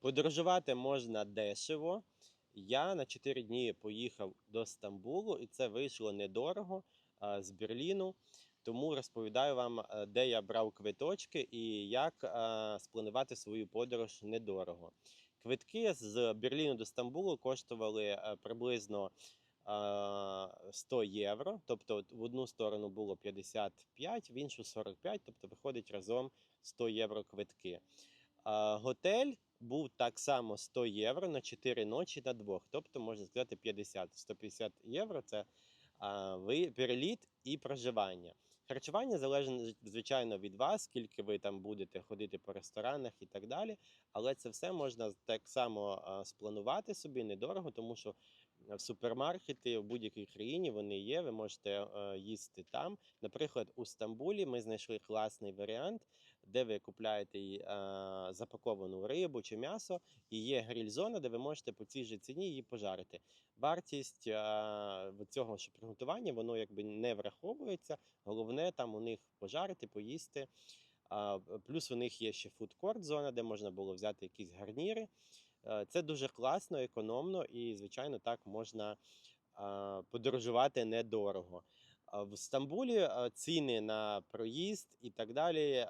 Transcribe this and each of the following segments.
Подорожувати можна дешево. Я на 4 дні поїхав до Стамбулу, і це вийшло недорого з Берліну. Тому розповідаю вам, е, де я брав квиточки і як е, спланувати свою подорож недорого. Квитки з Берліну до Стамбулу коштували е, приблизно е, 100 євро. Тобто в одну сторону було 55, в іншу 45, тобто виходить разом 100 євро квитки. Готель був так само 100 євро на 4 ночі на двох. Тобто, можна сказати, 50. 150 євро це а, ви, переліт і проживання. Харчування залежить, звичайно, від вас, скільки ви там будете ходити по ресторанах і так далі. Але це все можна так само а, спланувати собі недорого, тому що в супермаркети в будь-якій країні вони є. Ви можете е, їсти там. Наприклад, у Стамбулі ми знайшли класний варіант, де ви купляєте й, е, запаковану рибу чи м'ясо, і є гриль-зона, де ви можете по цій же ціні її пожарити. Вартість е, цього ж приготування воно якби не враховується. Головне там у них пожарити, поїсти. А, Плюс у них є ще фудкорт зона, де можна було взяти якісь гарніри. Е, Це дуже класно, економно і, звичайно, так можна а, подорожувати недорого. В Стамбулі ціни на проїзд і так далі,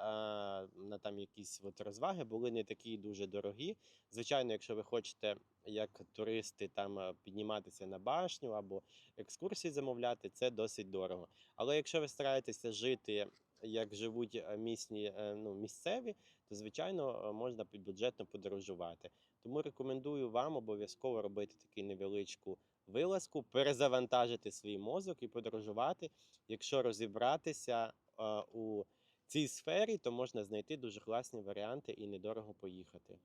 на там якісь от розваги були не такі дуже дорогі. Звичайно, якщо ви хочете як туристи там підніматися на башню або екскурсії замовляти, це досить дорого. Але якщо ви стараєтеся жити як живуть е, місні, е, ну, місцеві, то звичайно е, можна підбюджетно подорожувати. Тому рекомендую вам обов'язково робити таку невеличку вилазку, перезавантажити свій мозок і подорожувати. Якщо розібратися у цій сфері, то можна знайти дуже класні варіанти і недорого поїхати.